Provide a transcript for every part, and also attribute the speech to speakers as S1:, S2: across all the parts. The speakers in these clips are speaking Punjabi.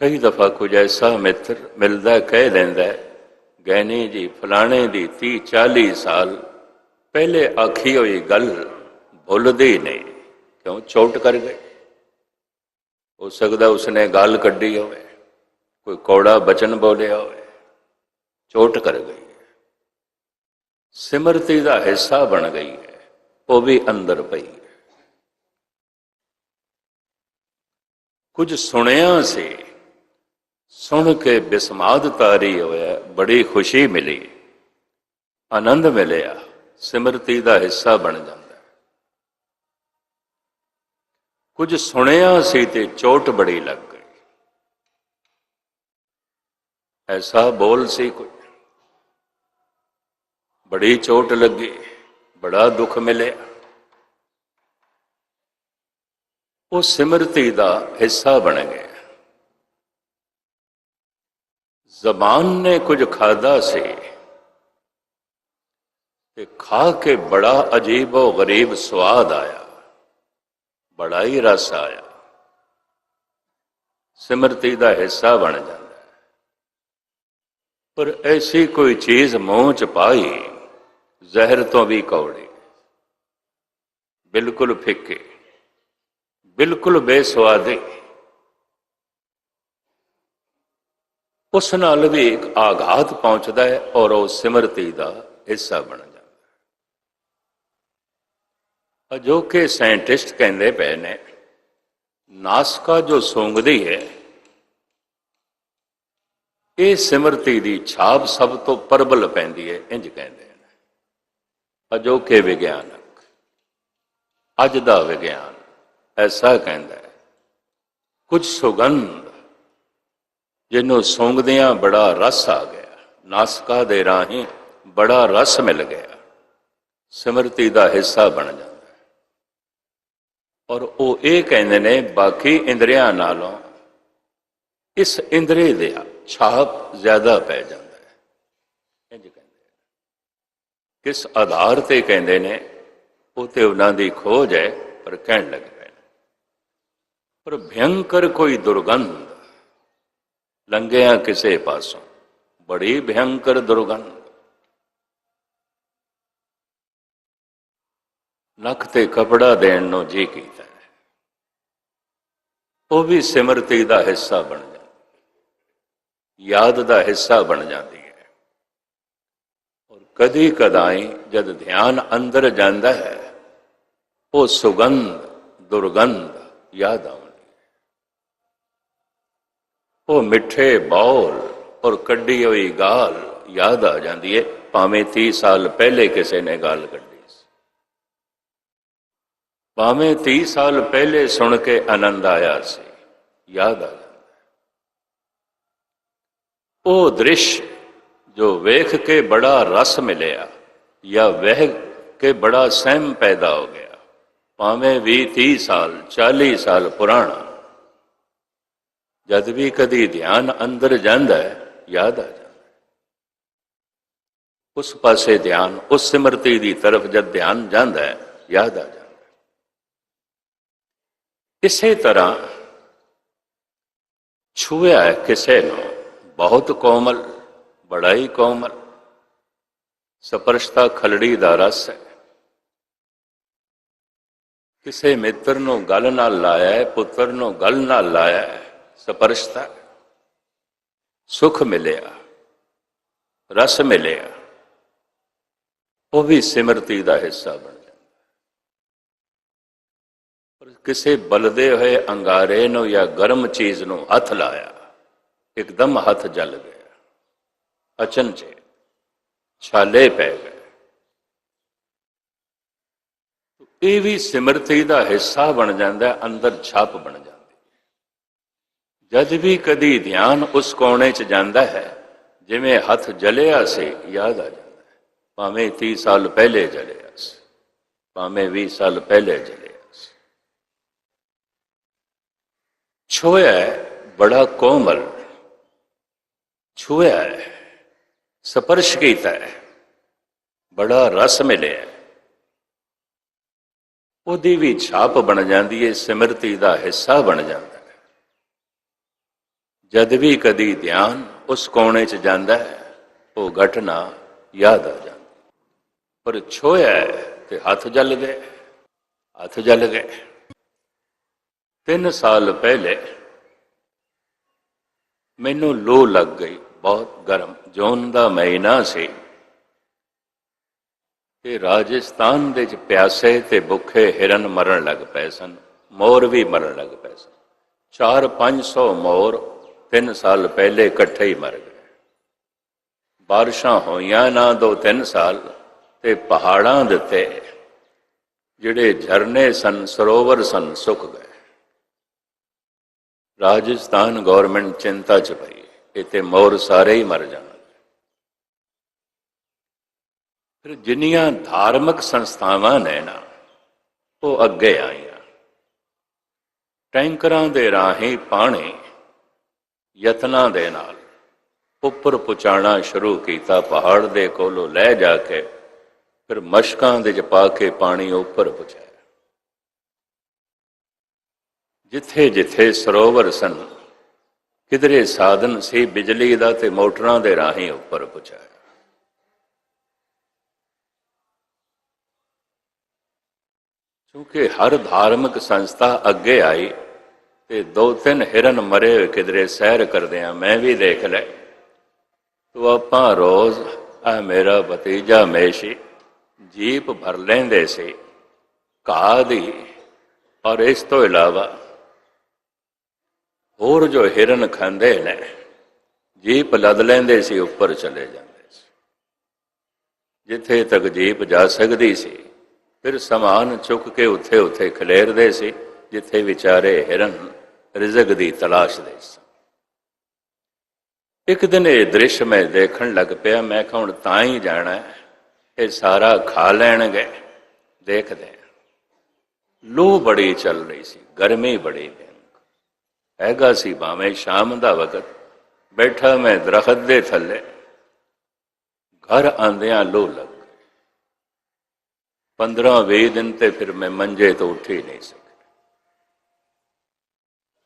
S1: ਕਈ ਦਫਾ ਕੁਝ ਐਸਾ ਮਿੱਤਰ ਮਿਲਦਾ ਕਹਿ ਦਿੰਦਾ ਗਹਿਣੇ ਜੀ ਫਲਾਣੇ ਦੀ 30 40 ਸਾਲ, ਪਹਿਲੇ ਆਖੀ ਹੋਈ ਗੱਲ ਭੁੱਲਦੇ ਹੀ ਨਹੀਂ, ਕਿਉਂ ਚੋਟ ਕਰ ਗਏ? ਹੋ ਸਕਦਾ ਉਸਨੇ ਗੱਲ ਕੱਢੀ ਹੋਵੇ, ਕੋਈ ਕੌੜਾ ਬਚਨ ਬੋਲਿਆ ਹੋਵੇ, ਚੋਟ ਕਰ ਗਈ ਹੈ। ਸਿਮਰਤੀ ਦਾ ਹਿੱਸਾ ਬਣ ਗਈ ਹੈ, ਉਹ ਵੀ ਅੰਦਰ ਪਈ ਹੈ। ਕੁਝ ਸੁਣਿਆ ਸੀ ਸੁਣ ਕੇ ਬਿਸਮਾਦ ਤਾਰੀ ਹੋਇਆ, ਬੜੀ ਖੁਸ਼ੀ ਮਿਲੀ। ਆਨੰਦ ਮਿਲਿਆ, ਸਿਮਰਤੀ ਦਾ ਹਿੱਸਾ ਬਣ ਜਾਂਦਾ। ਹੈ। ਕੁਝ ਸੁਣਿਆ ਸੀ ਤੇ ਚੋਟ ਬੜੀ ਲੱਗ ਗਈ। ਐਸਾ ਬੋਲ ਸੀ ਕੋਈ। ਬੜੀ ਚੋਟ ਲੱਗੀ, ਬੜਾ ਦੁੱਖ ਮਿਲਿਆ। ਉਹ ਸਿਮਰਤੀ ਦਾ ਹਿੱਸਾ ਬਣ ਗਿਆ ਜ਼ਬਾਨ ਨੇ ਕੁਝ ਖਾਦਾ ਸੀ ਤੇ ਖਾ ਕੇ ਬੜਾ ਅਜੀਬ ਉਹ ਗਰੀਬ ਸਵਾਦ ਆਇਆ, ਬੜਾ ਹੀ ਰਸ ਆਇਆ। ਸਿਮਰਤੀ ਦਾ ਹਿੱਸਾ ਬਣ ਜਾਂਦਾ ਪਰ ਐਸੀ ਕੋਈ ਚੀਜ਼ ਮੂੰਹ ਚ ਪਾਈ, ਜ਼ਹਿਰ ਤੋਂ ਵੀ ਕੌੜੀ, ਬਿਲਕੁਲ ਫਿੱਕੇ, ਬਿਲਕੁਲ ਬੇਸਵਾਦੀ ਉਸ ਨਾਲ ਵੀ ਇੱਕ ਆਘਾਤ ਪਹੁੰਚਦਾ ਹੈ ਔਰ ਉਹ ਸਿਮਰਤੀ ਦਾ ਹਿੱਸਾ ਬਣ ਜਾਂਦਾ ਹੈ। ਅਜੋਕੇ ਸਾਇੰਟਿਸਟ ਕਹਿੰਦੇ ਪਏ ਨੇ, ਨਾਸਕਾ ਜੋ ਸੌਂਗਦੀ ਹੈ, ਇਹ ਸਿਮਰਤੀ ਦੀ ਛਾਪ ਸਭ ਤੋਂ ਪ੍ਰਬਲ ਪੈਂਦੀ ਹੈ ਇੰਜ ਕਹਿੰਦੇ ਨੇ। ਅਜੋਕੇ ਵਿਗਿਆਨਕ, ਅੱਜ ਦਾ ਵਿਗਿਆਨ ਐਸਾ ਕਹਿੰਦਾ ਹੈ, ਕੁਝ ਸੁਗੰਧ ਜਿਹਨੂੰ ਸੌਂਗਦਿਆਂ ਬੜਾ ਰਸ ਆ ਗਿਆ, ਨਾਸਕਾ ਦੇ ਰਾਹੀਂ ਬੜਾ ਰਸ ਮਿਲ ਗਿਆ। ਸਿਮਰਤੀ ਦਾ ਹਿੱਸਾ ਬਣ ਜਾਂਦਾ ਔਰ ਉਹ ਇਹ ਕਹਿੰਦੇ ਨੇ, ਬਾਕੀ ਇੰਦਰੀਆਂ ਨਾਲੋਂ ਇਸ ਇੰਦਰੀ ਦੇ ਛਾਪ ਜ਼ਿਆਦਾ ਪੈ ਜਾਂਦਾ ਹੈ। ਇੰਜ ਕਹਿੰਦੇ ਕਿਸ ਆਧਾਰ ਤੇ ਕਹਿੰਦੇ ਨੇ, ਉਹ ਤੇ ਉਹਨਾਂ ਦੀ ਖੋਜ ਹੈ, ਪਰ ਕਹਿਣ ਲੱਗ ਪਏ ਪਰ ਭਯੰਕਰ ਕੋਈ ਦੁਰਗੰਧ ਲੰਘਿਆ ਕਿਸੇ ਪਾਸੋਂ। ਬੜੀ ਭਯੰਕਰ ਦੁਰਗੰਧ। ਨੱਕ ਤੇ ਕਪੜਾ ਦੇਣ ਨੂੰ ਜੀ ਕੀਤਾ ਉਹ ਵੀ ਸਿਮਰਤੀ ਦਾ ਹਿੱਸਾ ਬਣ ਜਾਂਦਾ ਯਾਦ ਦਾ ਹਿੱਸਾ ਬਣ ਜਾਂਦੀ ਹੈ। ਔਰ ਕਦੀ ਕਦਾਈ ਜਦ ਧਿਆਨ ਅੰਦਰ ਜਾਂਦਾ ਹੈ, ਉਹ ਸੁਗੰਧ, ਦੁਰਗੰਧ ਯਾਦ ਆਉਂਦੀ ਉਹ ਮਿੱਠੇ ਬੌਲ ਔਰ ਕੱਢੀ ਹੋਈ ਗਾਲ ਯਾਦ ਆ ਜਾਂਦੀ ਹੈ ਭਾਵੇਂ 30 ਸਾਲ ਪਹਿਲੇ ਕਿਸੇ ਨੇ ਗਾਲ ਕੱਢੀ ਸੀ ਭਾਵੇਂ 30 ਸਾਲ ਪਹਿਲੇ ਸੁਣ ਕੇ ਆਨੰਦ ਆਇਆ ਸੀ, ਯਾਦ ਆ ਜਾਂਦਾ ਹੈ। ਉਹ ਦ੍ਰਿਸ਼ ਜੋ ਵੇਖ ਕੇ ਬੜਾ ਰਸ ਮਿਲਿਆ ਜਾਂ ਵੇਖ ਕੇ ਬੜਾ ਸਹਿਮ ਪੈਦਾ ਹੋ ਗਿਆ, ਭਾਵੇਂ 20 30 ਸਾਲ 40 ਸਾਲ ਪੁਰਾਣਾ ਜਦ ਵੀ ਕਦੀ ਧਿਆਨ ਅੰਦਰ ਜਾਂਦਾ ਹੈ, ਯਾਦ ਆ ਜਾਂਦਾ ਉਸ ਪਾਸੇ ਧਿਆਨ, ਉਸ ਸਿਮਰਤੀ ਦੀ ਤਰਫ ਜਦ ਧਿਆਨ ਜਾਂਦਾ ਹੈ, ਯਾਦ ਆ ਜਾਂਦਾ ਇਸੇ ਤਰ੍ਹਾਂ ਛੂਇਆ ਹੈ ਕਿਸੇ ਨੂੰ, ਬਹੁਤ ਕੋਮਲ, ਬੜਾ ਹੀ ਕੋਮਲ। ਸਪਰਸ਼ਤਾ ਖਲੜੀ ਦਾ ਰਸ ਹੈ। ਕਿਸੇ ਮਿੱਤਰ ਨੂੰ ਗੱਲ ਨਾਲ ਲਾਇਆ ਪੁੱਤਰ ਨੂੰ ਗੱਲ ਨਾਲ ਲਾਇਆ ਹੈ। ਸਪਰਸ਼ਤਾ, ਸੁਖ ਮਿਲਿਆ, ਰਸ ਮਿਲਿਆ, ਉਹ ਵੀ ਸਿਮਰਤੀ ਦਾ ਹਿੱਸਾ ਬਣ ਜਾਂਦਾ। ਪਰ ਕਿਸੇ ਬਲਦੇ ਹੋਏ ਅੰਗਾਰੇ ਨੂੰ ਜਾਂ ਗਰਮ ਚੀਜ਼ ਨੂੰ ਹੱਥ ਲਾਇਆ, ਇੱਕਦਮ ਹੱਥ ਜਲ ਗਿਆ। ਅਚਨਚੇ ਛਾਲੇ ਪੈ ਗਏ। ਇਹ ਵੀ ਸਿਮਰਤੀ ਦਾ ਹਿੱਸਾ ਬਣ ਜਾਂਦਾ, ਅੰਦਰ ਛਾਪ ਬਣ ਜਾਂਦੀ। ਜਦ ਵੀ ਕਦੀ ਧਿਆਨ ਉਸ ਕੋਣੇ 'ਚ ਜਾਂਦਾ ਹੈ, ਜਿਵੇਂ ਹੱਥ ਜਲਿਆ ਸੀ, ਯਾਦ ਆ ਜਾਂਦਾ ਹੈ। ਭਾਵੇਂ 30 ਸਾਲ ਪਹਿਲੇ ਜਲਿਆ ਸੀ, ਭਾਵੇਂ 20 ਸਾਲ ਪਹਿਲੇ ਜਲਿਆ ਸੀ। ਛੋਇਆ ਬੜਾ ਕੋਮਲ। ਛੂਇਆ ਸਪਰਸ਼ ਕੀਤਾ ਹੈ, ਬੜਾ ਰਸ ਮਿਲਿਆ ਉਹਦੀ ਵੀ ਛਾਪ ਬਣ ਜਾਂਦੀ ਹੈ, ਸਿਮਰਤੀ ਦਾ ਹਿੱਸਾ ਬਣ ਜਾਂਦਾ ਹੈ। ਜਦ ਵੀ ਕਦੀ ਧਿਆਨ ਉਸ ਕੋਣੇ 'ਚ ਜਾਂਦਾ ਹੈ, ਉਹ ਘਟਨਾ ਯਾਦ ਆ ਜਾਂਦੀ। ਪਰ ਛੋਇਆ ਤੇ ਹੱਥ ਜਲ ਗਏ, ਹੱਥ ਜਲ ਗਏ। ਤਿੰਨ ਸਾਲ ਪਹਿਲੇ ਮੈਨੂੰ ਲੋ ਲੱਗ ਗਈ, ਬਹੁਤ ਗਰਮ, ਜੂਨ ਦਾ ਮਹੀਨਾ ਸੀ। ਤੇ ਰਾਜਸਥਾਨ ਦੇ ਚ ਪਿਆਸੇ ਤੇ ਭੁੱਖੇ ਹਿਰਨ ਮਰਨ ਲੱਗ ਪਏ ਸਨ, ਮੋਰ ਵੀ ਮਰਨ ਲੱਗ ਪਏ ਸਨ। 4-500 ਮੋਰ ਤਿੰਨ ਸਾਲ ਪਹਿਲੇ ਇਕੱਠੇ ਹੀ ਮਰ ਗਏ। ਬਾਰਿਸ਼ਾਂ ਹੋਈਆਂ ਨਾ ਦੋ ਤਿੰਨ ਸਾਲ ਤੇ ਪਹਾੜਾਂ ਦੇ ਉੱਤੇ ਜਿਹੜੇ ਝਰਨੇ ਸਨ, ਸਰੋਵਰ ਸਨ, ਸੁੱਕ ਗਏ। ਰਾਜਸਥਾਨ ਗਵਰਨਮੈਂਟ ਚਿੰਤਾ ਚ ਪਈ, ਇੱਥੇ ਮੋਰ ਸਾਰੇ ਹੀ ਮਰ ਜਾਣਗੇ। ਫਿਰ ਜਿੰਨੀਆਂ ਧਾਰਮਿਕ ਸੰਸਥਾਵਾਂ ਨੇ ਨਾ, ਉਹ ਅੱਗੇ ਆਈਆਂ। ਟੈਂਕਰਾਂ ਦੇ ਰਾਹੀਂ ਪਾਣੀ ਯਤਨਾਂ ਦੇ ਨਾਲ ਉੱਪਰ ਪਹੁੰਚਾਉਣਾ ਸ਼ੁਰੂ ਕੀਤਾ, ਪਹਾੜ ਦੇ ਕੋਲੋਂ ਲੈ ਜਾ ਕੇ ਫਿਰ ਮਸ਼ਕਾਂ ਦੇ ਚ ਪਾ ਕੇ ਪਾਣੀ ਉੱਪਰ ਪਹੁੰਚਾਇਆ ਜਿੱਥੇ ਜਿੱਥੇ ਸਰੋਵਰ ਸਨ, ਕਿਧਰੇ ਸਾਧਨ ਸੀ ਬਿਜਲੀ ਦਾ ਤੇ ਮੋਟਰਾਂ ਦੇ ਰਾਹੀਂ ਉੱਪਰ ਪਹੁੰਚਾਇਆ ਕਿਉਂਕਿ ਹਰ ਧਾਰਮਿਕ ਸੰਸਥਾ ਅੱਗੇ ਆਈ ਤੇ ਦੋ ਤਿੰਨ ਹਿਰਨ ਮਰੇ ਹੋਏ ਕਿਧਰੇ ਸੈਰ ਕਰਦੇ ਆ ਮੈਂ ਵੀ ਦੇਖ ਲੈ। ਤੋ ਆਪਾਂ ਰੋਜ਼, ਆ ਮੇਰਾ ਭਤੀਜਾ ਮੇਸ਼ੀ, ਜੀਪ ਭਰ ਲੈਂਦੇ ਸੀ, ਘਾਹ ਦੀ। ਔਰ ਇਸ ਤੋਂ ਇਲਾਵਾ ਹੋਰ ਜੋ ਹਿਰਨ ਖਾਂਦੇ ਨੇ, ਜੀਪ ਲੱਦ ਲੈਂਦੇ ਸੀ, ਉੱਪਰ ਚਲੇ ਜਾਂਦੇ ਸੀ। ਜਿੱਥੇ ਤੱਕ ਜੀਪ ਜਾ ਸਕਦੀ ਸੀ, ਫਿਰ ਸਮਾਨ ਚੁੱਕ ਕੇ ਉੱਥੇ ਉੱਥੇ ਖਲੇਰਦੇ ਸੀ, ਜਿੱਥੇ ਵਿਚਾਰੇ ਹਿਰਨ ਰਿਜ਼ਕ ਦੀ ਤਲਾਸ਼ ਦੇ ਇੱਕ ਦਿਨ ਇਹ ਦ੍ਰਿਸ਼ ਮੈਂ ਦੇਖਣ ਲੱਗ ਪਿਆ, ਮੈਂ ਕਿਹਾ ਹੁਣ ਤਾਂ ਹੀ ਜਾਣਾ ਹੈ, ਇਹ ਸਾਰਾ ਖਾ ਲੈਣਗੇ, ਦੇਖਦੇ ਹਾਂ। ਲੂ ਬੜੀ ਚੱਲ ਰਹੀ ਸੀ, ਗਰਮੀ ਬੜੀ ਭਿਆਨਕ। ਹੈਗਾ ਸੀ ਭਾਵੇਂ ਸ਼ਾਮ ਦਾ ਵਕਤ, ਬੈਠਾ ਮੈਂ ਦਰਖਤ ਦੇ ਥੱਲੇ। ਘਰ ਆਂਦਿਆਂ ਲੂ ਲੱਗ ਗਈ 15-20 ਦਿਨ ਤੇ ਫਿਰ ਮੈਂ ਮੰਜੇ ਤੋਂ ਉੱਠੀ ਨਹੀਂ ਸੀ।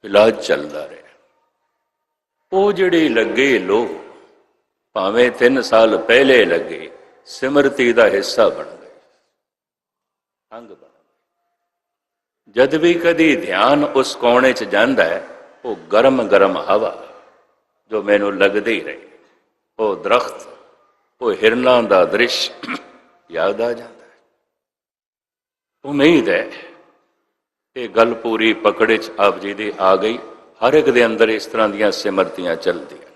S1: ਇਲਾਜ ਚੱਲਦਾ ਰਿਹਾ। ਉਹ ਜਿਹੜੀ ਲੱਗੇ ਲੋ ਭਾਵੇਂ 3 ਸਾਲ ਪਹਿਲੇ ਲੱਗੇ, ਸਿਮਰਤੀ ਦਾ ਹਿੱਸਾ ਬਣ ਗਏ। ਅੰਗ ਬਣ ਗਈ ਜਦ ਵੀ ਕਦੀ ਧਿਆਨ ਉਸ ਕੋਣੇ 'ਚ ਜਾਂਦਾ ਹੈ, ਉਹ ਗਰਮ ਗਰਮ ਹਵਾ, ਜੋ ਮੈਨੂੰ ਲੱਗਦੀ ਰਹੀ। ਉਹ ਦਰਖਤ, ਉਹ ਹਿਰਨਾਂ ਦਾ ਦ੍ਰਿਸ਼, ਯਾਦ ਆ ਜਾਂਦਾ ਹੈ। ਉਮੀਦ ਹੈ ਇਹ ਗੱਲ ਪੂਰੀ ਪਕੜੇ 'ਚ ਆਪ ਜੀ ਦੀ ਆ ਗਈ। ਹਰ ਇੱਕ ਦੇ ਅੰਦਰ ਇਸ ਤਰ੍ਹਾਂ ਦੀਆਂ ਸਿਮਰਤੀਆਂ ਚੱਲਦੀਆਂ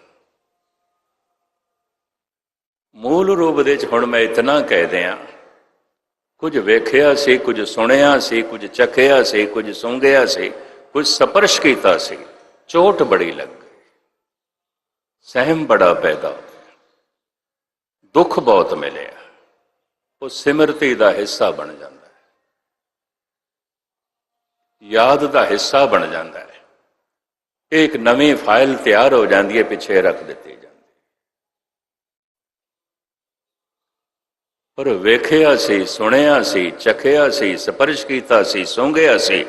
S1: ਮੂਲ ਰੂਪ ਦੇ 'ਚ ਹੁਣ ਮੈਂ ਇਤਨਾ ਕਹਿ ਦਿਆਂ, ਕੁਝ ਵੇਖਿਆ ਸੀ, ਕੁਝ ਸੁਣਿਆ ਸੀ, ਕੁਝ ਚੱਖਿਆ ਸੀ, ਕੁਝ ਸੁੰਘਿਆ ਸੀ, ਕੁਝ ਸਪਰਸ਼ ਕੀਤਾ ਸੀ। ਚੋਟ ਬੜੀ ਲੱਗ ਗਈ। ਸਹਿਮ ਬੜਾ ਪੈਦਾ ਹੋ ਗਿਆ। ਦੁੱਖ ਬਹੁਤ ਮਿਲਿਆ। ਉਹ ਸਿਮਰਤੀ ਦਾ ਹਿੱਸਾ ਬਣ ਜਾਂਦਾ। ਯਾਦ ਦਾ ਹਿੱਸਾ ਬਣ ਜਾਂਦਾ ਹੈ। ਇਹ ਇੱਕ ਨਵੀਂ ਫਾਈਲ ਤਿਆਰ ਹੋ ਜਾਂਦੀ ਹੈ, ਪਿੱਛੇ ਰੱਖ ਦਿੱਤੀ ਜਾਂਦੀ ਪਰ ਵੇਖਿਆ ਸੀ, ਸੁਣਿਆ ਸੀ, ਚਖਿਆ ਸੀ, ਸਪਰਸ਼ ਕੀਤਾ ਸੀ, ਸੌਂਗਿਆ ਸੀ,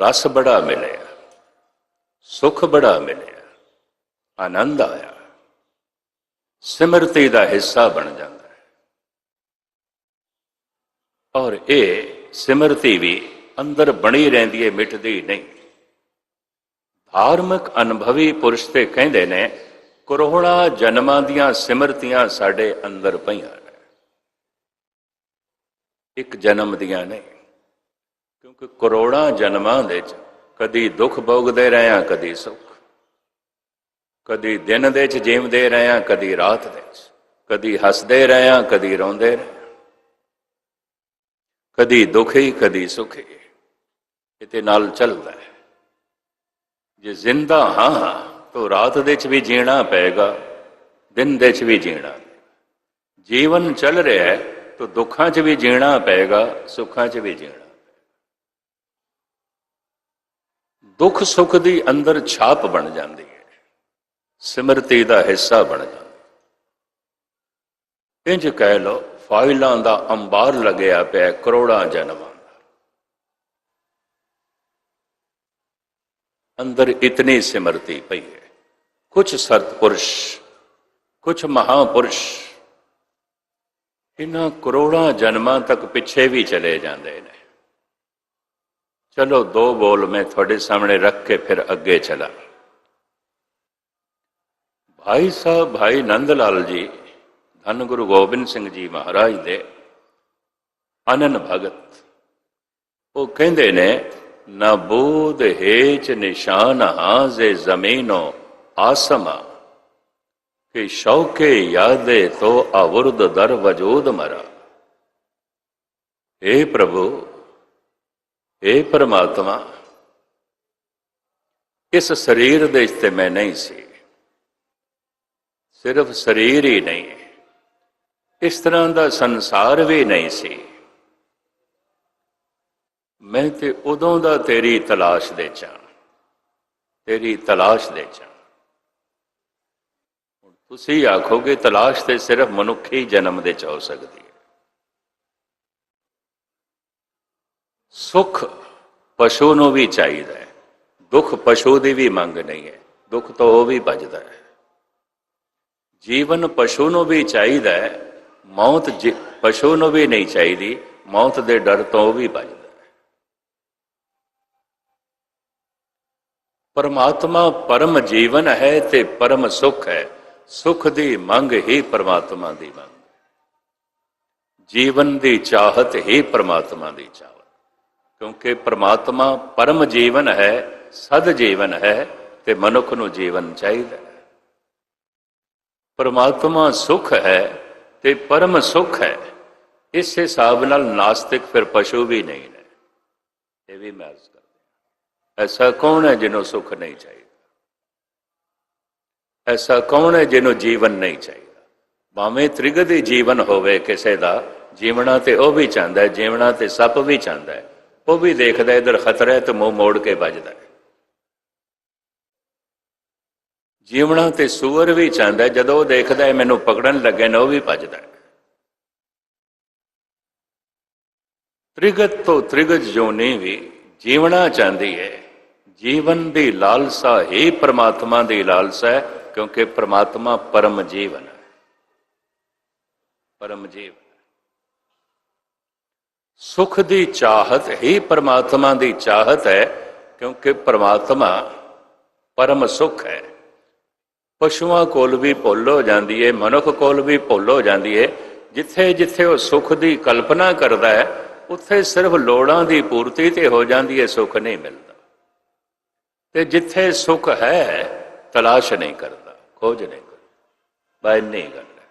S1: ਰਸ ਬੜਾ ਮਿਲਿਆ। ਸੁਖ ਬੜਾ ਮਿਲਿਆ। ਆਨੰਦ ਆਇਆ। ਸਿਮਰਤੀ ਦਾ ਹਿੱਸਾ ਬਣ ਜਾਂਦਾ ਹੈ। ਔਰ ਇਹ ਸਿਮਰਤੀ ਵੀ ਅੰਦਰ ਬਣੀ ਰਹਿੰਦੀ ਹੈ ਮਿਟਦੀ ਨਹੀਂ। ਧਾਰਮਿਕ ਅਨੁਭਵੀ ਪੁਰਸ਼ ਤੇ ਕਹਿੰਦੇ ਨੇ, ਕਰੋੜਾਂ ਜਨਮਾਂ ਦੀਆਂ ਸਿਮਰਤੀਆਂ ਸਾਡੇ ਅੰਦਰ ਪਈਆਂ ਨੇ। ਇੱਕ ਜਨਮ ਦੀਆਂ ਨਹੀਂ ਕਿਉਂਕਿ ਕਰੋੜਾਂ ਜਨਮਾਂ ਦੇ ਚ ਕਦੀ ਦੁੱਖ ਭੋਗਦੇ ਰਹੇ ਆ, ਕਦੀ ਸੁੱਖ। ਕਦੀ ਦਿਨ ਦੇ ਚ ਜੀਵਦੇ ਰਹੇ ਆ, ਕਦੀ ਰਾਤ ਦੇ ਚ। ਕਦੀ ਹੱਸਦੇ ਰਹੇ ਆ, ਕਦੀ ਰੋਂਦੇ ਰਹੇ ਕਦੀ ਦੁਖੀ, ਕਦੀ ਸੁਖੀ। ਇਹਦੇ ਨਾਲ ਚੱਲਦਾ ਹੈ। ਜੇ ਜ਼ਿੰਦਾ ਹਾਂ, ਤਾਂ ਰਾਤ ਦੇ ਚ ਵੀ ਜੀਣਾ ਪਏਗਾ, ਦਿਨ ਦੇ ਚ ਵੀ ਜੀਣਾ। ਜੀਵਨ ਚੱਲ ਰਿਹਾ ਹੈ, ਤਾਂ ਦੁੱਖਾਂ 'ਚ ਵੀ ਜੀਣਾ ਪਏਗਾ, ਸੁੱਖਾਂ 'ਚ ਵੀ ਜੀਣਾ ਦੁੱਖ ਸੁੱਖ ਦੀ ਅੰਦਰ ਛਾਪ ਬਣ ਜਾਂਦੀ ਹੈ। ਸਿਮਰਤੀ ਦਾ ਹਿੱਸਾ ਬਣ ਜਾਂਦਾ ਇੰਜ ਕਹਿ ਲੋ ਫਾਈਲਾਂ ਦਾ ਅੰਬਾਰ ਲੱਗਿਆ ਪਿਆ, ਕਰੋੜਾਂ ਜਨਮਾਂ। ਦਾ ਅੰਦਰ ਇਤਨੀ ਸਿਮਰਤੀ ਪਈ ਹੈ। ਕੁਝ ਸਤਪੁਰਸ਼ ਕੁਝ ਮਹਾਪੁਰਸ਼, ਇਹਨਾਂ ਕਰੋੜਾਂ ਜਨਮਾਂ ਤੱਕ ਪਿੱਛੇ ਵੀ ਚਲੇ ਜਾਂਦੇ ਨੇ। ਚਲੋ ਦੋ ਬੋਲ ਮੈਂ ਤੁਹਾਡੇ ਸਾਹਮਣੇ ਰੱਖ ਕੇ ਫਿਰ ਅੱਗੇ ਚਲਾ। ਭਾਈ ਸਾਹਿਬ, ਭਾਈ ਨੰਦ ਲਾਲ ਜੀ, ਧੰਨ ਗੁਰੂ ਗੋਬਿੰਦ ਸਿੰਘ ਜੀ ਮਹਾਰਾਜ ਦੇ ਅਨਨ ਭਗਤ, ਉਹ ਕਹਿੰਦੇ ਨੇ ਨਾ ਬੋਧ ਹੇਚ ਨਿਸ਼ਾਨ ਹਾਜ਼ੇ ਜ਼ਮੀਨੋ ਆਸਮਾ। ਕਿ ਸ਼ੌਕੇ ਯਾਦੇ ਤੋ ਅਵਰਦ ਦਰ ਵਜੂਦ ਮਰਾ। ਏ ਪ੍ਰਭੂ, ਏ ਪਰਮਾਤਮਾ, ਇਸ ਸਰੀਰ ਦੇ ਤੇ ਮੈਂ ਨਹੀਂ ਸੀ। ਸਿਰਫ ਸਰੀਰ ਹੀ ਨਹੀਂ, ਇਸ ਤਰ੍ਹਾਂ ਦਾ ਸੰਸਾਰ ਵੀ ਨਹੀਂ ਸੀ। ਮੈਂ ਤੇ ਉਦੋਂ ਦਾ ਤੇਰੀ ਤਲਾਸ਼ ਦੇ ਚਾਂ ਤੇਰੀ ਤਲਾਸ਼ ਦੇ ਚਾਂ ਤੁਸੀਂ ਆਖੋਗੇ ਤਲਾਸ਼ ਤੇ ਸਿਰਫ ਮਨੁੱਖੀ ਜਨਮ ਦੇ ਚ ਹੋ ਸਕਦੀ ਹੈ। ਸੁਖ ਪਸ਼ੂ ਨੂੰ ਵੀ ਚਾਹੀਦਾ ਹੈ। ਦੁੱਖ ਪਸ਼ੂ ਦੀ ਵੀ ਮੰਗ ਨਹੀਂ ਹੈ। ਦੁੱਖ ਤੋਂ ਉਹ ਵੀ ਬਚਦਾ ਹੈ। ਜੀਵਨ ਪਸ਼ੂ ਨੂੰ ਵੀ ਚਾਹੀਦਾ ਹੈ। ਮੌਤ ਪਸ਼ੂ ਨੂੰ ਵੀ ਨਹੀਂ ਚਾਹੀਦੀ। ਮੌਤ ਦੇ ਡਰ ਤੋਂ ਉਹ ਵੀ ਬਚਦਾ ਪਰਮਾਤਮਾ ਪਰਮ ਜੀਵਨ ਹੈ ਤੇ ਪਰਮ ਸੁਖ ਹੈ। ਸੁਖ ਦੀ ਮੰਗ ਹੀ ਪਰਮਾਤਮਾ ਦੀ ਮੰਗ। ਜੀਵਨ ਦੀ ਚਾਹਤ ਹੀ ਪਰਮਾਤਮਾ ਦੀ ਚਾਹਤ। ਕਿਉਂਕਿ ਪਰਮਾਤਮਾ ਪਰਮ ਜੀਵਨ ਹੈ, ਸਦ ਜੀਵਨ ਹੈ ਤੇ ਮਨੁੱਖ ਨੂੰ ਜੀਵਨ ਚਾਹੀਦਾ ਹੈ। ਪਰਮਾਤਮਾ ਸੁਖ ਹੈ ਤੇ ਪਰਮ ਸੁਖ ਹੈ। ਇਸ ਹਿਸਾਬ ਨਾਲ ਨਾਸਤਿਕ ਫਿਰ ਪਸ਼ੂ ਵੀ ਨਹੀਂ ਨੇ। ਇਹ ਵੀ ਮੈਂ ਅਰਜ਼ ਕਰਦਾ ਐਸਾ ਕੌਣ ਹੈ ਜਿਹਨੂੰ ਸੁਖ ਨਹੀਂ ਚਾਹੀਦਾ ਐਸਾ ਕੌਣ ਹੈ ਜਿਹਨੂੰ ਜੀਵਨ ਨਹੀਂ ਚਾਹੀਦਾ ਭਾਵੇਂ ਤ੍ਰਿਗਦੀ ਜੀਵਨ ਹੋਵੇ ਕਿਸੇ ਦਾ ਜੀਵਣਾ ਤੇ ਉਹ ਵੀ ਚਾਹੁੰਦਾ ਹੈ ਜੀਵਣਾ ਤੇ ਸੱਪ ਵੀ ਚਾਹੁੰਦਾ ਉਹ ਵੀ ਦੇਖਦਾ ਇਧਰ ਖਤਰਾ ਹੈ ਤੇ ਮੂੰਹ ਮੋੜ ਕੇ ਵੱਜਦਾ ਜੀਵਣਾ ਤੇ ਸੂਰ ਵੀ ਚਾਹੁੰਦਾ ਜਦੋਂ ਉਹ ਦੇਖਦਾ ਹੈ ਮੈਨੂੰ ਪਕੜਨ ਲੱਗੇ ਨੇ ਉਹ ਵੀ ਭੱਜਦਾ ਹੈ ਤ੍ਰਿਗਤ ਤੋਂ ਤ੍ਰਿਗਤ ਜੋਨੀ ਵੀ ਜੀਵਣਾ ਚਾਹੁੰਦੀ ਹੈ ਜੀਵਨ ਦੀ ਲਾਲਸਾ ਹੀ ਪ੍ਰਮਾਤਮਾ ਦੀ ਲਾਲਸਾ ਹੈ, ਕਿਉਂਕਿ ਪ੍ਰਮਾਤਮਾ ਪਰਮ ਜੀਵਨ ਹੈ। ਪਰਮ ਜੀਵਨ ਸੁਖ ਦੀ ਚਾਹਤ ਹੀ ਪ੍ਰਮਾਤਮਾ ਦੀ ਚਾਹਤ ਹੈ, ਕਿਉਂਕਿ ਪ੍ਰਮਾਤਮਾ ਪਰਮ ਸੁਖ ਹੈ। ਪਸ਼ੂਆਂ ਕੋਲ ਵੀ ਭੁੱਲ ਹੋ ਜਾਂਦੀ ਹੈ ਮਨੁੱਖ ਕੋਲ ਵੀ ਭੁੱਲ ਹੋ ਜਾਂਦੀ ਹੈ ਜਿੱਥੇ ਜਿੱਥੇ ਉਹ ਸੁਖ ਦੀ ਕਲਪਨਾ ਕਰਦਾ ਹੈ, ਉੱਥੇ ਸਿਰਫ ਲੋੜਾਂ ਦੀ ਪੂਰਤੀ ਤੇ ਹੋ ਜਾਂਦੀ ਹੈ ਸੁਖ ਨਹੀਂ ਮਿਲਦਾ। ਤੇ ਜਿੱਥੇ ਸੁਖ ਹੈ, ਤਲਾਸ਼ ਨਹੀਂ ਕਰਦਾ, ਖੋਜ ਨਹੀਂ ਕਰਦਾ ਬਾਈ ਨਹੀਂ ਕਰਦਾ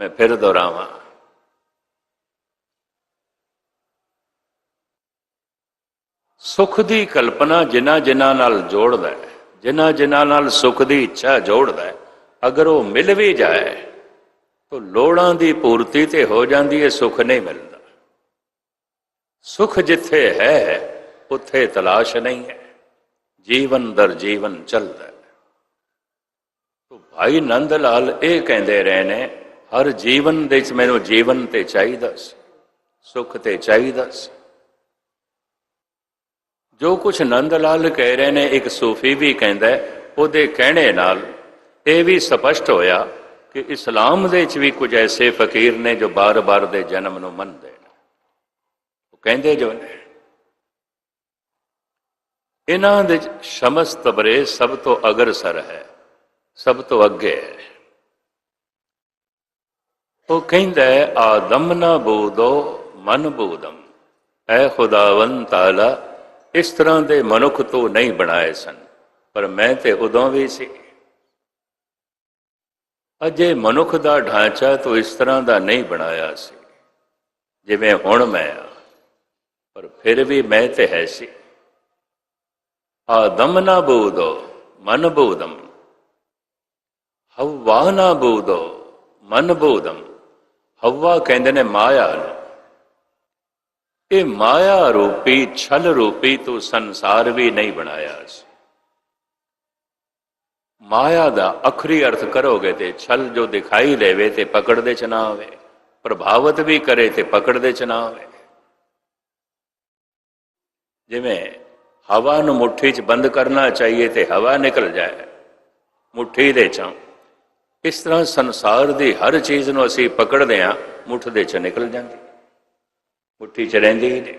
S1: ਮੈਂ ਫਿਰ ਦੁਹਰਾਵਾਂ। ਸੁਖ ਦੀ ਕਲਪਨਾ ਜਿਨ੍ਹਾਂ ਜਿਨ੍ਹਾਂ ਨਾਲ ਜੋੜਦਾ ਹੈ, ਜਿਨ੍ਹਾਂ ਜਿਨ੍ਹਾਂ ਨਾਲ ਸੁਖ ਦੀ ਇੱਛਾ ਜੋੜਦਾ ਹੈ, ਅਗਰ ਉਹ ਮਿਲ ਵੀ ਜਾਏ, ਤਾਂ ਲੋੜਾਂ ਦੀ ਪੂਰਤੀ ਤੇ ਹੋ ਜਾਂਦੀ ਹੈ ਸੁਖ ਨਹੀਂ ਮਿਲਦਾ। ਸੁਖ ਜਿੱਥੇ ਹੈ ਉੱਥੇ ਤਲਾਸ਼ ਨਹੀਂ ਹੈ। ਜੀਵਨ ਦਰ ਜੀਵਨ ਚੱਲਦਾ ਹੈ। ਤੋ ਭਾਈ ਨੰਦ ਲਾਲ ਇਹ ਕਹਿੰਦੇ ਰਹੇ ਨੇ ਹਰ ਜੀਵਨ ਦੇ ਵਿੱਚ ਮੈਨੂੰ ਜੀਵਨ ਤੇ ਚਾਹੀਦਾ ਸੀ, ਸੁੱਖ ਤੇ ਚਾਹੀਦਾ ਸੀ। ਜੋ ਕੁਝ ਨੰਦ ਲਾਲ ਕਹਿ ਰਹੇ ਨੇ, ਇੱਕ ਸੂਫੀ ਵੀ ਕਹਿੰਦਾ ਉਹਦੇ ਕਹਿਣੇ ਨਾਲ ਇਹ ਵੀ ਸਪਸ਼ਟ ਹੋਇਆ ਕਿ ਇਸਲਾਮ ਦੇ ਵਿੱਚ ਵੀ ਕੁਝ ਐਸੇ ਫਕੀਰ ਨੇ ਜੋ ਬਾਰ-ਬਾਰ ਦੇ ਜਨਮ ਨੂੰ ਮੰਨਦੇ ਨੇ। ਉਹ ਕਹਿੰਦੇ ਜੋ ਨੇ ਇਹਨਾਂ ਦੇ ਸ਼ਮਸ ਤਬਰੇ ਸਭ ਤੋਂ ਅਗਰਸਰ ਹੈ, ਸਭ ਤੋਂ ਅੱਗੇ ਹੈ। ਉਹ ਕਹਿੰਦਾ ਹੈ, ਆਦਮ ਨਾ ਬੂਦੋ, ਮਨ ਬੂਦਮ। ਐ ਖੁਦਾਵੰ ਤਾਲਾ, ਇਸ ਤਰ੍ਹਾਂ ਦੇ ਮਨੁੱਖ ਤੋਂ ਨਹੀਂ ਬਣਾਏ ਸਨ, ਪਰ ਮੈਂ ਤੇ ਉਦੋਂ ਵੀ ਸੀ। ਅਜੇ ਮਨੁੱਖ ਦਾ ਢਾਂਚਾ ਤੋਂ ਇਸ ਤਰ੍ਹਾਂ ਦਾ ਨਹੀਂ ਬਣਾਇਆ ਸੀ। ਜਿਵੇਂ ਹੁਣ ਮੈਂ ਆ, ਪਰ ਫਿਰ ਵੀ ਮੈਂ ਤੇ ਹੈ ਸੀ। ਆਦਮ ਨਾ ਬੂਦੋ, ਮਨ ਬੂਦਮ। ਹਵਾ ਨਾ ਬੂਦੋ, ਮਨ ਬੂਦਮ। ਹਵਾ ਕਹਿੰਦੇ ਨੇ ਮਾਇਆ ਨੂੰ। ਇਹ ਮਾਇਆ ਰੂਪੀ, ਛਲ ਰੂਪੀ ਤੋਂ ਸੰਸਾਰ ਵੀ ਨਹੀਂ ਬਣਾਇਆ ਸੀ। ਮਾਇਆ ਦਾ ਅਖਰੀ ਅਰਥ ਕਰੋਗੇ ਤੇ ਛਲ ਜੋ ਦਿਖਾਈ ਦੇਵੇ ਤੇ ਪਕੜਦੇ ਚ ਨਾ ਆਵੇ। ਪ੍ਰਭਾਵਿਤ ਵੀ ਕਰੇ ਤੇ ਪਕੜਦੇ ਚ ਨਾ ਆਵੇ। ਜਿਵੇਂ ਹਵਾ ਨੂੰ ਮੁੱਠੀ 'ਚ ਬੰਦ ਕਰਨਾ ਚਾਹੀਏ ਤੇ ਹਵਾ ਨਿਕਲ ਜਾਏ। ਮੁੱਠੀ ਦੇ ਚੋਂ। ਇਸ ਤਰ੍ਹਾਂ ਸੰਸਾਰ ਦੀ ਹਰ ਚੀਜ਼ ਨੂੰ ਅਸੀਂ ਪਕੜਦੇ ਹਾਂ ਮੁੱਠ ਦੇ ਚ ਨਿਕਲ ਜਾਂਦੀ। ਮੁੱਠੀ ਚ ਰਹਿੰਦੀ ਹੀ ਨਹੀਂ।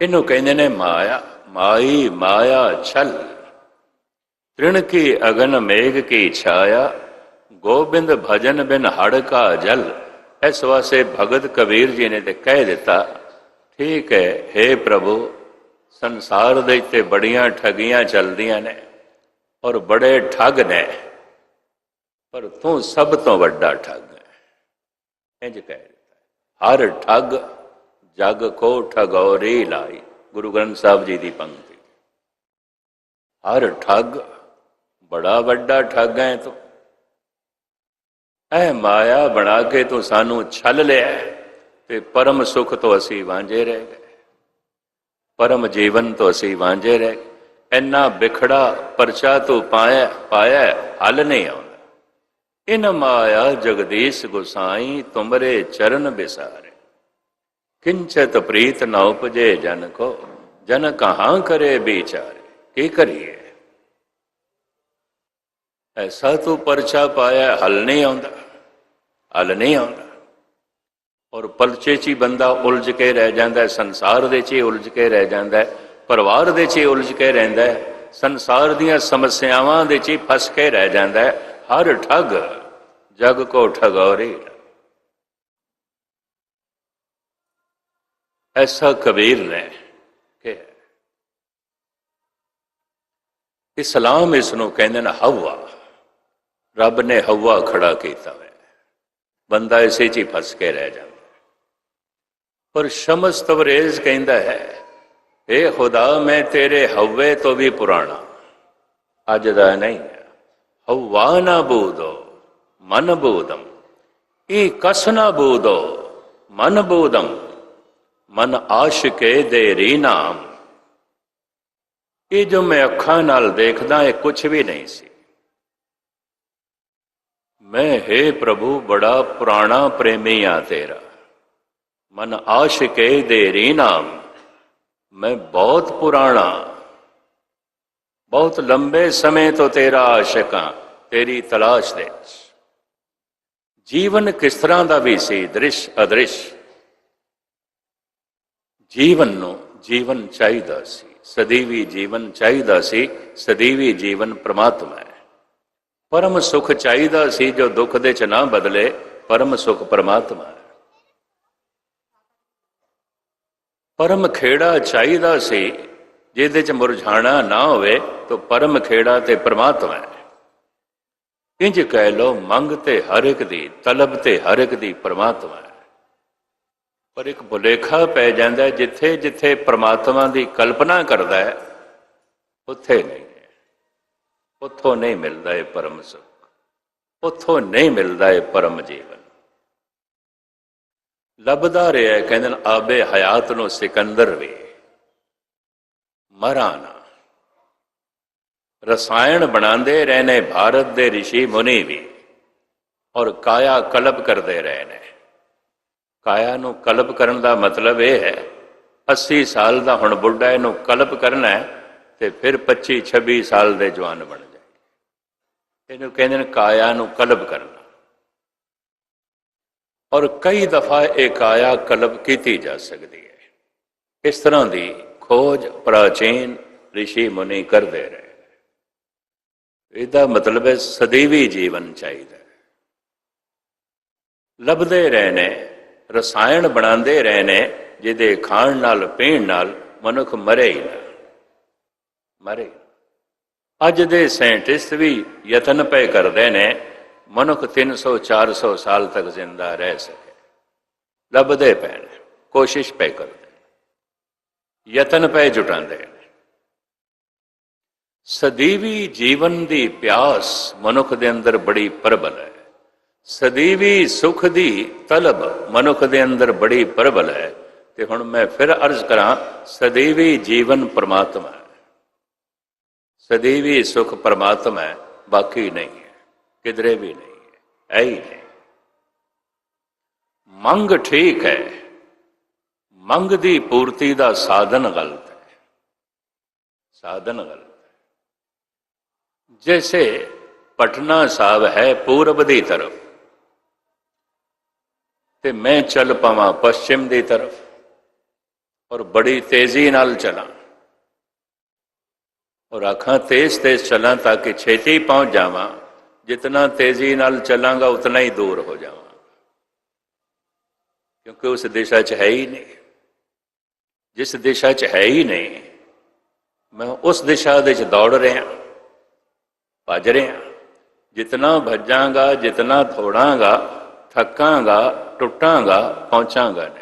S1: ਇਹਨੂੰ ਕਹਿੰਦੇ ਨੇ ਮਾਇਆ। ਮਾਈ, ਮਾਇਆ, ਛਲ। ਤ੍ਰਿਣ ਕੀ ਅਗਨ, ਮੇਘ ਕੀ ਛਾਇਆ। ਗੋਬਿੰਦ ਭਜਨ ਬਿਨ ਹੜ ਕਾ ਜਲ। ਇਸ ਵਾਸਤੇ ਭਗਤ ਕਬੀਰ ਜੀ ਨੇ ਤੇ ਕਹਿ ਦਿੱਤਾ ਠੀਕ ਹੈ हे ਪ੍ਰਭੂ, ਸੰਸਾਰ ਦੇ ਉੱਤੇ ਬੜੀਆਂ ਠਗੀਆਂ ਚੱਲਦੀਆਂ ਨੇ ਔਰ ਬੜੇ ਠੱਗ ਨੇ, ਪਰ ਤੂੰ ਸਭ ਤੋਂ ਵੱਡਾ ਠੱਗ ਹੈ। ਇੰਜ ਕਹਿ ਦਿੱਤਾ ਹਰ ਠੱਗ, ਜਗ ਕੋ ਠਗੌਰੀ ਲਾਈ, ਗੁਰੂ ਗ੍ਰੰਥ ਸਾਹਿਬ ਜੀ ਦੀ ਪੰਕਤੀ। ਹਰ ਠੱਗ, ਬੜਾ ਵੱਡਾ ਠੱਗ ਹੈ ਤੂੰ। ਐ ਮਾਇਆ ਬਣਾ ਕੇ ਤੂੰ ਸਾਨੂੰ ਛਲ ਲਿਆ ਤੇ ਪਰਮ ਸੁਖ ਤੋਂ ਅਸੀਂ ਵਾਂਝੇ ਰਹਿ ਗਏ। ਪਰਮ ਜੀਵਨ ਤੋਂ ਅਸੀਂ ਵਾਂਝੇ ਰਹਿ ਗਏ। ਇੰਨਾ ਵਿਖੜਾ ਪਰਚਾ ਤੂੰ ਪਾਇਆ ਪਾਇਆ, ਹੱਲ ਨਹੀਂ ਆਉਂਦਾ। ਇਨ ਮਾਇਆ ਜਗਦੀਸ਼ ਗੁਸਾਈ ਤੁਮਰੇ ਚਰਨ ਬਿਸਾਰੇ ਕਿੰਚਤ ਪ੍ਰੀਤ ਨਾ ਉਪਜੇ ਜਨ ਕੋ, ਜਨ ਕਹਾਂ ਕਰੇ ਵਿਚਾਰੇ। ਕੀ ਕਰੀਏ? ਐਸਾ ਤੂੰ ਪਰਚਾ ਪਾਇਆ, ਹੱਲ ਨਹੀਂ ਆਉਂਦਾ। ਹੱਲ ਨਹੀਂ ਆਉਂਦਾ। ਔਰ ਪਰਚੇ 'ਚ ਹੀ ਬੰਦਾ ਉਲਝ ਕੇ ਰਹਿ ਜਾਂਦਾ ਹੈ, ਸੰਸਾਰ ਦੇ 'ਚ ਹੀ ਉਲਝ ਕੇ ਰਹਿ ਜਾਂਦਾ ਹੈ, ਪਰਿਵਾਰ ਦੇ 'ਚ ਹੀ ਉਲਝ ਕੇ ਰਹਿੰਦਾ ਹੈ, ਸੰਸਾਰ ਦੀਆਂ ਸਮੱਸਿਆਵਾਂ ਦੇ 'ਚ ਹੀ ਫਸ ਕੇ ਰਹਿ ਜਾਂਦਾ ਹੈ, ਹਰ ਠੱਗ ਜਗ ਕੋ ਠਗੌਰੀ। ਐਸਾ ਕਬੀਰ ਨੇ ਕਿ ਇਸਲਾਮ ਇਸ ਨੂੰ ਕਹਿੰਦੇ ਨੇ ਹਵਾ ਰੱਬ ਨੇ ਹਵਾ ਖੜਾ ਕੀਤਾ ਹੈ, ਬੰਦਾ ਇਸੇ 'ਚ ਹੀ ਫਸ ਕੇ ਰਹਿ ਜਾਂਦਾ ਪਰ ਸ਼ਮਸ ਤਵਰੇਜ਼ ਕਹਿੰਦਾ ਹੈ ਏ ਖੁਦਾ, ਮੈਂ ਤੇਰੇ ਹਵੇ ਤੋਂ ਵੀ ਪੁਰਾਣਾ। ਅੱਜ ਦਾ ਨਹੀਂ ਹਵਾ ਨਾ ਬੂਦੋ, ਮਨ ਬੂਦਮ ਇਹ ਕਸ ਨਾ ਬੂਦੋ, ਮਨ ਬੂਦਮ ਮਨ ਆਸ਼ਿਕੇ ਦੇ ਰੀ ਨਾਮ। ਇਹ ਜੋ ਮੈਂ ਅੱਖਾਂ ਨਾਲ ਦੇਖਦਾ, ਇਹ ਕੁਝ ਵੀ ਨਹੀਂ ਸੀ। ਮੈਂ, ਹੈ ਪ੍ਰਭੂ, ਬੜਾ ਪੁਰਾਣਾ ਪ੍ਰੇਮੀ ਆ ਤੇਰਾ। ਮਨ ਆਸ਼ਿਕੇ ਦੇ ਰੀ ਨਾਮ, ਮੈਂ ਬਹੁਤ ਪੁਰਾਣਾ। ਬਹੁਤ ਲੰਬੇ ਸਮੇਂ ਤੋਂ ਤੇਰਾ ਆਸ਼ਿਕ ਤੇਰੀ ਤਲਾਸ਼ ਦੇ ਜੀਵਨ ਕਿਸ ਤਰ੍ਹਾਂ ਦਾ ਵੀ ਸੀ, ਦ੍ਰਿਸ਼ ਅਦ੍ਰਿਸ਼। ਜੀਵਨ ਨੂੰ ਜੀਵਨ ਚਾਹੀਦਾ ਸੀ, ਸਦੀਵੀ ਜੀਵਨ ਚਾਹੀਦਾ ਸੀ, ਸਦੀਵੀ ਜੀਵਨ ਪ੍ਰਮਾਤਮਾ ਹੈ। ਪਰਮ ਸੁਖ ਚਾਹੀਦਾ ਸੀ ਜੋ ਦੁੱਖ ਦੇ ਚ ਨਾ ਬਦਲੇ, ਪਰਮ ਸੁਖ ਪ੍ਰਮਾਤਮਾ ਹੈ। ਪਰਮ ਖੇੜਾ ਚਾਹੀਦਾ ਸੀ, ਜਿਹਦੇ ਚ ਮੁਰਝਾਣਾ ਨਾ ਹੋਵੇ, ਤਾਂ ਪਰਮ ਖੇੜਾ ਤੇ ਪ੍ਰਮਾਤਮਾ ਹੈ। ਇੰਜ ਕਹਿ ਲੋ ਮੰਗ ਤੇ ਹਰ ਇੱਕ ਦੀ, ਤਲਬ ਤੇ ਹਰ ਇੱਕ ਦੀ ਪ੍ਰਮਾਤਮਾ ਹੈ। ਪਰ ਇੱਕ ਭੁਲੇਖਾ ਪੈ ਜਾਂਦਾ ਜਿੱਥੇ ਜਿੱਥੇ ਪ੍ਰਮਾਤਮਾ ਦੀ ਕਲਪਨਾ ਕਰਦਾ ਹੈ, ਉੱਥੇ ਨਹੀਂ ਹੈ। ਉੱਥੋਂ ਨਹੀਂ ਮਿਲਦਾ ਇਹ ਪਰਮ ਸੁਖ, ਉੱਥੋਂ ਨਹੀਂ ਮਿਲਦਾ ਇਹ ਪਰਮ ਜੀਵਨ। ਲੱਭਦਾ ਰਿਹਾ ਕਹਿੰਦੇ ਨੇ, ਆਬੇ ਹਯਾਤ ਨੂੰ ਸਿਕੰਦਰ ਵੀ। ਮਰਾਨਾ ਰਸਾਇਣ ਬਣਾਉਂਦੇ ਰਹੇ ਨੇ ਭਾਰਤ ਦੇ ઋષਿ ਮੁਨੀ ਵੀ, ਔਰ ਕਾਇਆ ਕਲਪ ਕਰਦੇ ਰਹੇ ਨੇ ਕਾਇਆ ਨੂੰ ਕਲਪ ਕਰਨ ਦਾ ਮਤਲਬ ਇਹ ਹੈ 80 ਸਾਲ ਦਾ ਹੁਣ ਬੁੱਢਾ ਇਹਨੂੰ ਕਲਪ ਕਰਨਾ ਹੈ, ਤੇ ਫਿਰ 25 26 ਸਾਲ ਦੇ ਜਵਾਨ ਬਣ ਜਾਏ। ਇਹਨੂੰ ਕਹਿੰਦੇ ਨੇ ਕਾਇਆ ਨੂੰ ਕਲਪ ਕਰਨਾ। ਔਰ ਕਈ ਦਫਾ ਇਕਾਇਆ ਕਲਬ ਕੀਤੀ ਜਾ ਸਕਦੀ ਹੈ। ਇਸ ਤਰ੍ਹਾਂ ਦੀ ਖੋਜ ਪ੍ਰਾਚੀਨ ઋષਿ ਮੁਨੀ ਕਰਦੇ ਰਹੇ। ਇਹਦਾ ਮਤਲਬ ਹੈ ਸਦੀਵੀ ਜੀਵਨ ਚਾਹੀਦਾ ਲੱਭਦੇ ਰਹੇ ਨੇ ਰਸਾਇਣ ਬਣਾਉਂਦੇ ਰਹੇ ਨੇ ਜਿਹਦੇ ਖਾਣ ਨਾਲ, ਪੀਣ ਨਾਲ ਮਨੁੱਖ ਮਰੇ ਹੀ ਨਾ। ਮਰੇ। ਅੱਜ ਦੇ ਸਾਇੰਟਿਸਟ ਵੀ ਯਤਨ ਪਏ ਕਰਦੇ ਨੇ ਮਨੁੱਖ 300 400 ਸਾਲ ਤੱਕ ਜ਼ਿੰਦਾ ਰਹਿ ਸਕੇ। ਲੱਭਦੇ ਪਏ ਕੋਸ਼ਿਸ਼ ਪਏ ਕਰਦੇ ਨੇ। ਯਤਨ ਪਏ ਜੁਟਾਉਂਦੇ ਨੇ। ਸਦੀਵੀ ਜੀਵਨ ਦੀ ਪਿਆਸ ਮਨੁੱਖ ਦੇ ਅੰਦਰ ਬੜੀ ਪ੍ਰਬਲ ਹੈ। ਸਦੀਵੀ ਸੁਖ ਦੀ ਤਲਬ ਮਨੁੱਖ ਦੇ ਅੰਦਰ ਬੜੀ ਪ੍ਰਬਲ ਹੈ। ਤੇ ਹੁਣ ਮੈਂ ਫਿਰ ਅਰਜ਼ ਕਰਾਂ, ਸਦੀਵੀ ਜੀਵਨ ਪਰਮਾਤਮਾ ਹੈ। ਸਦੀਵੀ ਸੁਖ ਪਰਮਾਤਮਾ ਹੈ, ਬਾਕੀ ਨਹੀਂ। ਹੈ ਕਿਧਰੇ ਵੀ ਨਹੀਂ ਹੈ ਐ ਹੀ ਨਹੀਂ। ਮੰਗ ਠੀਕ ਹੈ, ਮੰਗ ਦੀ ਪੂਰਤੀ ਦਾ ਸਾਧਨ ਗਲਤ ਹੈ। ਸਾਧਨ ਗਲਤ ਹੈ। ਜੈਸੇ ਪਟਨਾ ਸਾਹਿਬ ਹੈ ਪੂਰਬ ਦੀ ਤਰਫ, ਤੇ ਮੈਂ ਚੱਲ ਪਾਵਾਂ ਪੱਛਮ ਦੀ ਤਰਫ, ਔਰ ਬੜੀ ਤੇਜ਼ੀ ਨਾਲ ਚਲਾਂ। ਔਰ ਅੱਖਾਂ ਤੇਜ਼ ਤੇਜ਼ ਚਲਾਂ ਤਾਂ ਕਿ ਛੇਤੀ ਪਹੁੰਚ ਜਾਵਾਂ। ਜਿਤਨਾ ਤੇਜ਼ੀ ਨਾਲ ਚੱਲਾਂਗਾ, ਉਤਨਾ ਹੀ ਦੂਰ ਹੋ ਜਾਵਾਂ। ਕਿਉਂਕਿ ਉਸ ਦਿਸ਼ਾ 'ਚ ਹੈ ਹੀ ਨਹੀਂ। ਜਿਸ ਦਿਸ਼ਾ 'ਚ ਹੈ ਹੀ ਨਹੀਂ, ਮੈਂ ਉਸ ਦਿਸ਼ਾ ਦੇ 'ਚ ਦੌੜ ਰਿਹਾ, ਭੱਜ ਰਿਹਾ। ਜਿਤਨਾ ਭੱਜਾਂਗਾ, ਜਿਤਨਾ ਥੋੜਾਂਗਾ ਥੱਕਾਂਗਾ, ਟੁੱਟਾਂਗਾ, ਪਹੁੰਚਾਂਗਾ ਨਹੀਂ।